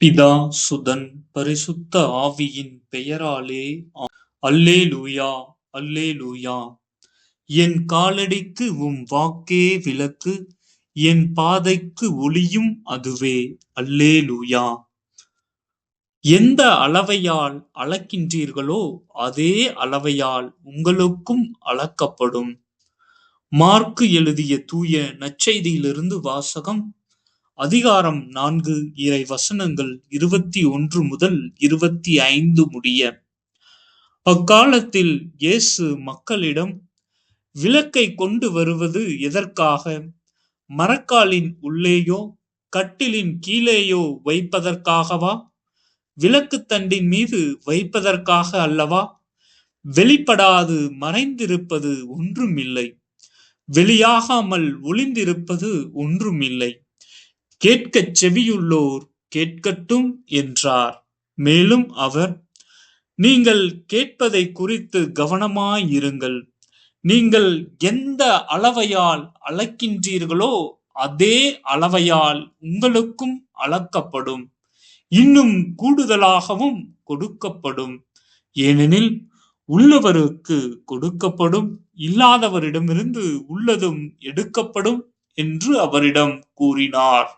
பிதா சுதன் பரிசுத்த ஆவியின் பெயராலே அல்லேலூயா அல்லேலூயா. என் காலடிக்கு உம் வாக்கே விளக்கு என் பாதைக்கு ஒளியும் அதுவே அல்லேலூயா. எந்த அளவையால் அளக்கின்றீர்களோ அதே அளவையால் உங்களுக்கும் அளக்கப்படும். மார்க்கு எழுதிய தூய நற்செய்தியிலிருந்து வாசகம் அதிகாரம் நான்கு இறை வசனங்கள் இருபத்தி ஒன்று முதல் இருபத்தி ஐந்து முடிய. அக்காலத்தில் இயேசு மக்களிடம் விளக்கை கொண்டு வருவது எதற்காக? மரக்காலின் உள்ளேயோ கட்டிலின் கீழேயோ வைப்பதற்காகவா? விளக்கு தண்டின் மீது வைப்பதற்காக அல்லவா? வெளிப்படாது மறைந்திருப்பது ஒன்றுமில்லை. வெளியாகாமல் ஒளிந்திருப்பது ஒன்றுமில்லை. கேட்கச் செவியுள்ளோர் கேட்கட்டும் என்றார். மேலும் அவர் நீங்கள் கேட்பதை குறித்து கவனமாயிருங்கள். நீங்கள் எந்த அளவையால் அளக்கின்றீர்களோ அதே அளவையால் உங்களுக்கும் அளக்கப்படும். இன்னும் கூடுதலாகவும் கொடுக்கப்படும். ஏனெனில் உள்ளவருக்கு கொடுக்கப்படும் இல்லாதவரிடமிருந்து உள்ளதும் எடுக்கப்படும் என்று அவரிடம் கூறினார்.